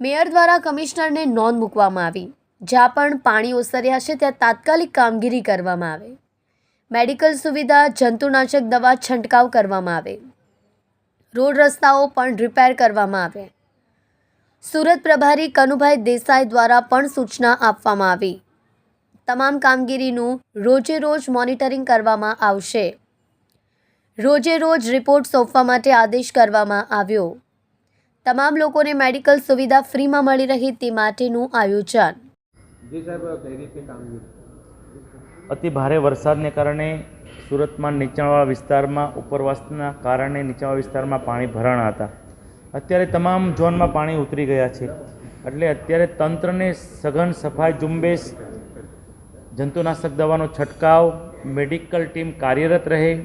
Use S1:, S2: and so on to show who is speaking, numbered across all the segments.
S1: Mayor દ્વારા કમિશનરને નોંધ મૂકવામાં આવી. જ્યાં પણ પાણી ઓસર્યા છે, ત્યાં તાત્કાલિક કામગીરી કરવામાં આવે. મેડિકલ સુવિધા, જંતુનાશક દવા છંટકાવ કરવામાં આવે. રોડ રસ્તાઓ પણ રિપેર કરવામાં આવે સુરત પ્રભારી કનુભાઈ દેસાઈ દ્વારા પણ સૂચના આપવામાં આવી. તમામ કામગીરીનું રોજે રોજ મોનિટરિંગ કરવામાં આવશે. રોજે રોજ રિપોર્ટ સોંપવા માટે આદેશ કરવામાં આવ્યો. તમામ લોકોને મેડિકલ સુવિધા ફ્રીમાં મળી રહે તે માટેનું આયોજન.
S2: અતિ ભારે વરસાદને કારણે સુરતમાં નીચાણવાળા વિસ્તારમાં ઉપરવાસના કારણે નીચાણવાળા વિસ્તારમાં પાણી ભરાણા હતા. અત્યારે તમામ ઝોનમાં પાણી ઉતરી ગયા છે. એટલે અત્યારે તંત્રને સઘન સફાઈ ઝુંબેશ જંતુનાશક દવાનો છંટકાવ, મેડિકલ ટીમ કાર્યરત રહે,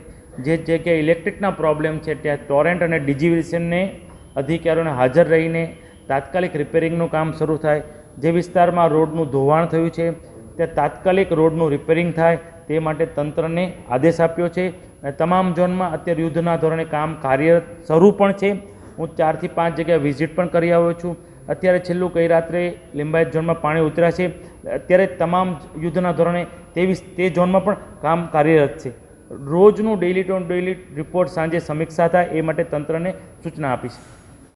S2: જે જગ્યાએ ઇલેક્ટ્રિકના પ્રોબ્લેમ છે, ત્યાં ટોરેન્ટ અને ડિજીવિશનને અધિકારીઓને હાજર રહીને તાત્કાલિક રિપેરિંગનું કામ શરૂ થાય. જે વિસ્તારમાં રોડનું ધોવાણ થયું છે, ત્યાં તાત્કાલિક રોડનું રિપેરિંગ થાય, તે માટે તંત્રને આદેશ આપ્યો છે. અને તમામ ઝોનમાં અત્યારે યુદ્ધના ધોરણે કામ કાર્યરત શરૂ પણ છે. હું ચારથી પાંચ જગ્યાએ વિઝિટ પણ કરી આવ્યો છું. અત્યારે છેલ્લું કઈ રાત્રે લિંબાયત ઝોનમાં પાણી ઉતર્યા છે. અત્યારે તમામ યુદ્ધના ધોરણે તેવી તે ઝોનમાં પણ કામ કાર્યરત છે. રોજનું ડેઇલી ટુ ડેઇલી રિપોર્ટ સાંજે સમીક્ષા થાય એ માટે તંત્રને સૂચના આપીશ